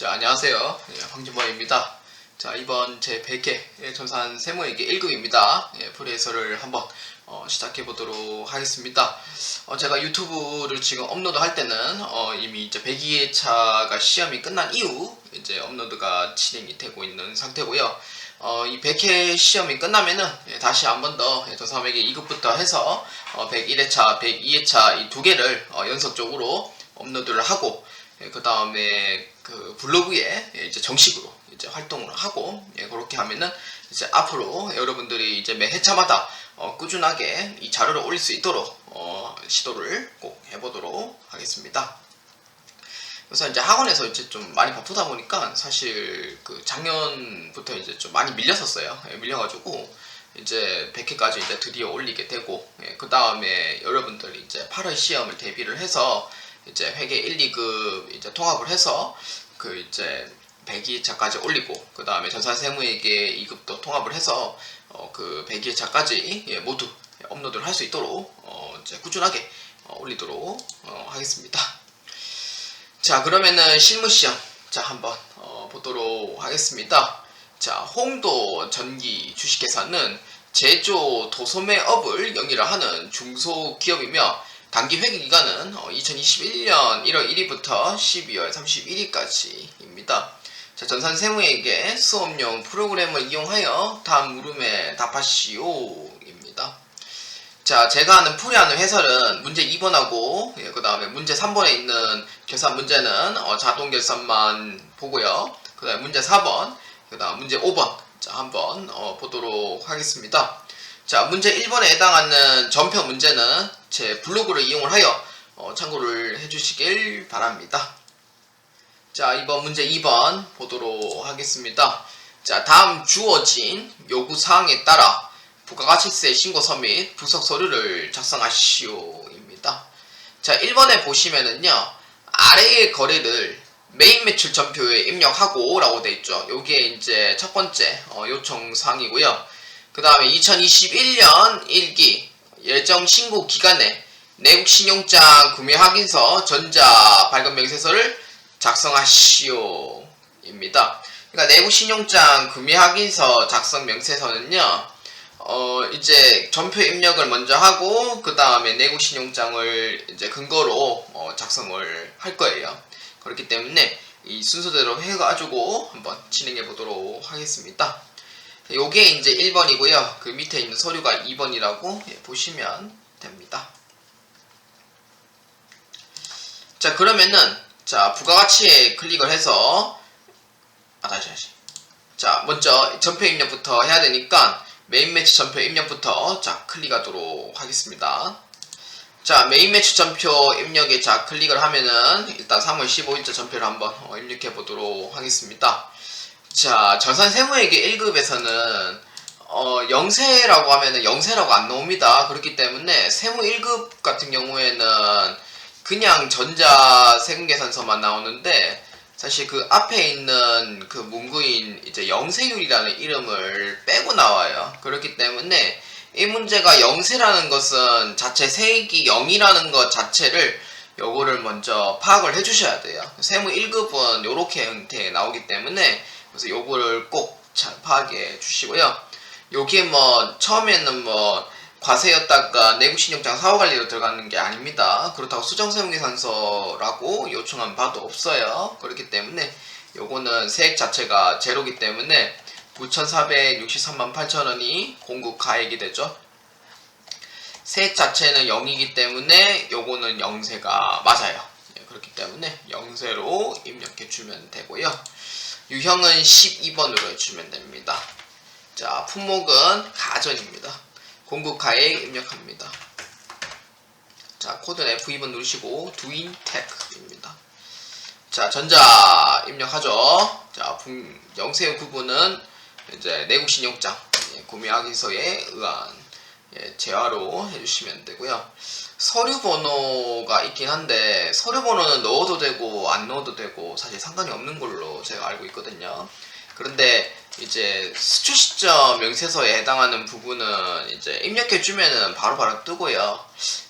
자, 안녕하세요. 예, 황진범입니다. 자, 이번 제 100회 전산 세무회계 1급입니다. 예, 풀이해설을 한번 어, 시작해 보도록 하겠습니다. 어, 제가 유튜브를 지금 업로드 할 때는 어, 이미 이제 102회 차가 시험이 끝난 이후 이제 업로드가 진행이 되고 있는 상태고요. 어, 이 100회 시험이 끝나면은 예, 다시 한 번 더 전산회계 2급부터 해서 어, 101회차, 102회차 이 두 개를 어, 연속적으로 업로드를 하고 그 다음에 그 블로그에 예, 이제 정식으로 이제 활동을 하고 예, 그렇게 하면은 이제 앞으로 여러분들이 이제 매 회차마다 어, 꾸준하게 이 자료를 올릴 수 있도록 어, 시도를 꼭 해보도록 하겠습니다. 그래서 이제 학원에서 이제 좀 많이 바쁘다 보니까 사실 그 작년부터 이제 좀 많이 밀렸었어요. 예, 밀려가지고 이제 100회까지 이제 드디어 올리게 되고 그 다음에 여러분들이 이제 8월 시험을 대비를 해서 이제 회계 1, 2급 이제 통합을 해서 그 이제 102차까지 올리고 그 다음에 전산 세무회계 2급도 통합을 해서 어, 그 102차까지 예, 모두 업로드를 할 수 있도록 어, 이제 꾸준하게 어, 올리도록 어, 하겠습니다. 자 그러면은 실무 시험 자 한번 어, 보도록 하겠습니다. 자 홍도 전기 주식회사는 제조 도소매업을 영위를 하는 중소기업이며 단기 회계 기간은 2021년 1월 1일부터 12월 31일까지입니다. 자, 전산 세무에게 수업용 프로그램을 이용하여 다음 물음에 답하시오입니다. 자, 제가 하는 풀이하는 해설은 문제 2번하고 예, 그 다음에 문제 3번에 있는 계산 문제는 어, 자동 계산만 보고요. 그 다음에 문제 4번, 그 다음 문제 5번 자, 한번 어, 보도록 하겠습니다. 자, 문제 1번에 해당하는 전표 문제는 제 블로그를 이용을 하여 어, 참고를 해주시길 바랍니다. 자, 이번 문제 2번 보도록 하겠습니다. 자, 다음 주어진 요구사항에 따라 부가가치세 신고서 및 부석 서류를 작성하시오입니다. 자, 1번에 보시면은요, 아래의 거래를 메인 매출 전표에 입력하고 라고 돼 있죠. 요게 이제 첫 번째 어, 요청사항이고요. 그 다음에 2021년 1기 예정 신고 기간에 내국 신용장 구매 확인서 전자 발급 명세서를 작성하시오 입니다. 그러니까 내국 신용장 구매 확인서 작성 명세서는요. 어 이제 전표 입력을 먼저 하고 그 다음에 내국 신용장을 이제 근거로 어, 작성을 할 거예요. 그렇기 때문에 이 순서대로 해가지고 한번 진행해 보도록 하겠습니다. 요게 이제 1번이고요. 그 밑에 있는 서류가 2번이라고 예, 보시면 됩니다. 자, 그러면은 자, 부가가치에 클릭을 해서 아, 다시 다시. 자, 먼저 전표 입력부터 해야 되니까 메인 매치 전표 입력부터 자, 클릭하도록 하겠습니다. 자, 메인 매치 전표 입력에 자, 클릭을 하면은 일단 3월 15일자 전표를 한번 어, 입력해 보도록 하겠습니다. 자, 전산 세무회계 1급에서는 어, 영세라고 하면은 영세라고 안 나옵니다. 그렇기 때문에 세무 1급 같은 경우에는 그냥 전자 세금계산서만 나오는데 사실 그 앞에 있는 그 문구인 이제 영세율이라는 이름을 빼고 나와요. 그렇기 때문에 이 문제가 영세라는 것은 자체 세액이 0이라는 것 자체를 요거를 먼저 파악을 해주셔야 돼요. 세무 1급은 요렇게 형태에 나오기 때문에 그래서 요거를 꼭 잘 파악해 주시고요. 여기에 뭐 처음에는 뭐 과세였다가 내국신용장 사후관리로 들어가는 게 아닙니다. 그렇다고 수정세무계산서라고 요청한 바도 없어요. 그렇기 때문에 요거는 세액 자체가 제로기 때문에 9,463만 8천원이 공급 가액이 되죠. 세액 자체는 0이기 때문에 요거는 영세가 맞아요. 예, 그렇기 때문에 영세로 입력해 주면 되고요. 유형은 12번으로 해주면 됩니다. 자, 품목은 가전입니다. 공급가액 입력합니다. 자, 코드는 F2번 누르시고 두인텍입니다. 자, 전자 입력하죠. 자, 영세의 구분은 이제 내국 신용장 예, 구매하기서에 의한 예, 재화로 해주시면 되고요. 서류 번호가 있긴 한데 서류 번호는 넣어도 되고 안 넣어도 되고 사실 상관이 없는 걸로 제가 알고 있거든요. 그런데 이제 수출 시점 명세서에 해당하는 부분은 이제 입력해 주면은 바로바로 뜨고요.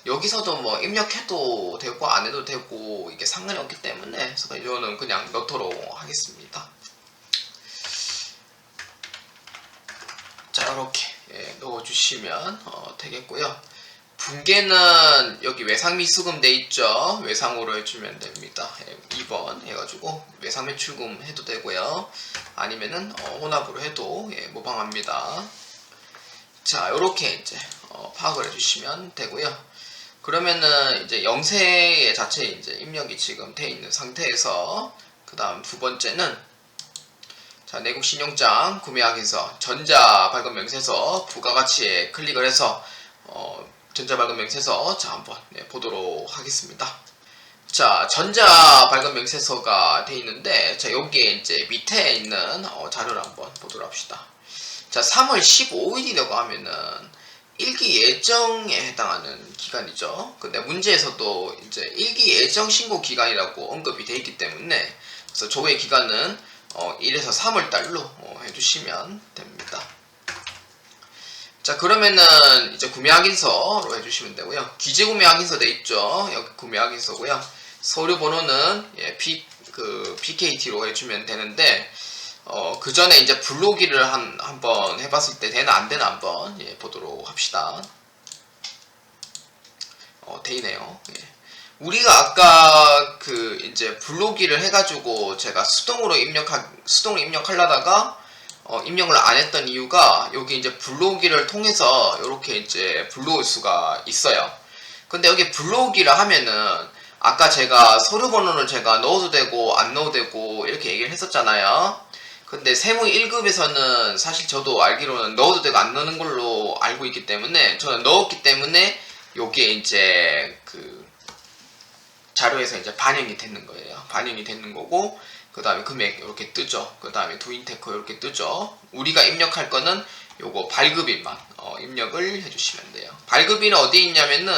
여기서도 뭐 입력해도 되고 안 해도 되고 이게 상관이 없기 때문에 그래서 이거는 그냥 넣도록 하겠습니다. 자 이렇게 예, 넣어주시면 어, 되겠고요. 붕괴는 여기 외상 미수금 돼 있죠. 외상으로 해주면 됩니다. 예, 2번 해가지고 외상 매출금 해도 되고요. 아니면은 어, 혼합으로 해도 예, 모방합니다. 자 이렇게 이제 어, 파악을 해주시면 되고요. 그러면은 이제 영세 자체 이제 입력이 지금 돼 있는 상태에서 그 다음 두 번째는 자, 내국 신용장 구매하기서 전자 발급 명세서 부가가치에 클릭을 해서 어, 전자 발급 명세서 자 한번 네, 보도록 하겠습니다. 자, 전자 발급 명세서가 돼 있는데 자, 여기에 이제 밑에 있는 어, 자료를 한번 보도록 합시다. 자, 3월 15일이라고 하면은 일기 예정에 해당하는 기간이죠. 근데 문제에서도 이제 일기 예정 신고 기간이라고 언급이 돼 있기 때문에 그래서 조회 기간은 어, 1에서 3월 달로 어, 해주시면 됩니다. 자 그러면은 이제 구매 확인서로 해주시면 되고요. 기재 구매 확인서 돼 있죠. 여기 구매 확인서고요. 서류 번호는 예, P 그 PKT로 해주면 되는데 어, 그 전에 이제 불로기를 한 한번 해봤을 때 되나 안 되나 한번 예, 보도록 합시다. 어, 되네요. 예. 우리가 아까 그 이제 블로기를 해가지고 제가 수동으로 입력하 수동으로 입력하려다가 어, 입력을 안 했던 이유가 여기 이제 블로기를 통해서 이렇게 이제 불러올 수가 있어요. 근데 여기 블로기를 하면은 아까 제가 서류 번호를 제가 넣어도 되고 안 넣어도 되고 이렇게 얘기를 했었잖아요. 근데 세무 1급에서는 사실 저도 알기로는 넣어도 되고 안 넣는 걸로 알고 있기 때문에 저는 넣었기 때문에 여기에 이제 그 자료에서 이제 반영이 되는 거예요. 반영이 되는 거고 그 다음에 금액 이렇게 뜨죠. 그 다음에 도인테크 이렇게 뜨죠. 우리가 입력할 거는 요거 발급일만 어, 입력을 해주시면 돼요. 발급일은 어디에 있냐면은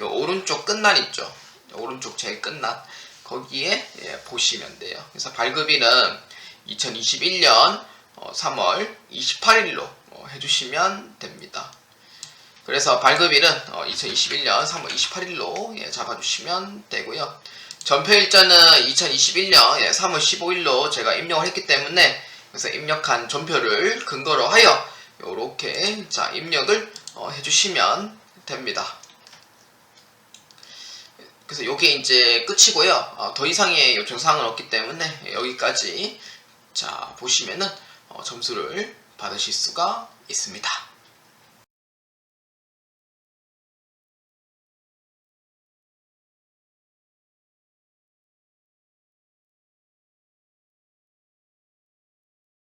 요 오른쪽 끝난 있죠. 오른쪽 제일 끝난 거기에 예, 보시면 돼요. 그래서 발급일은 2021년 3월 28일로 어, 해주시면 됩니다. 그래서 발급일은 2021년 3월 28일로 예, 잡아주시면 되고요. 전표 일자는 2021년 3월 15일로 제가 입력을 했기 때문에 그래서 입력한 전표를 근거로 하여 이렇게 자 입력을 어, 해주시면 됩니다. 그래서 이게 이제 끝이고요. 어, 더 이상의 요청 사항은 없기 때문에 여기까지 자 보시면은 어, 점수를 받으실 수가 있습니다.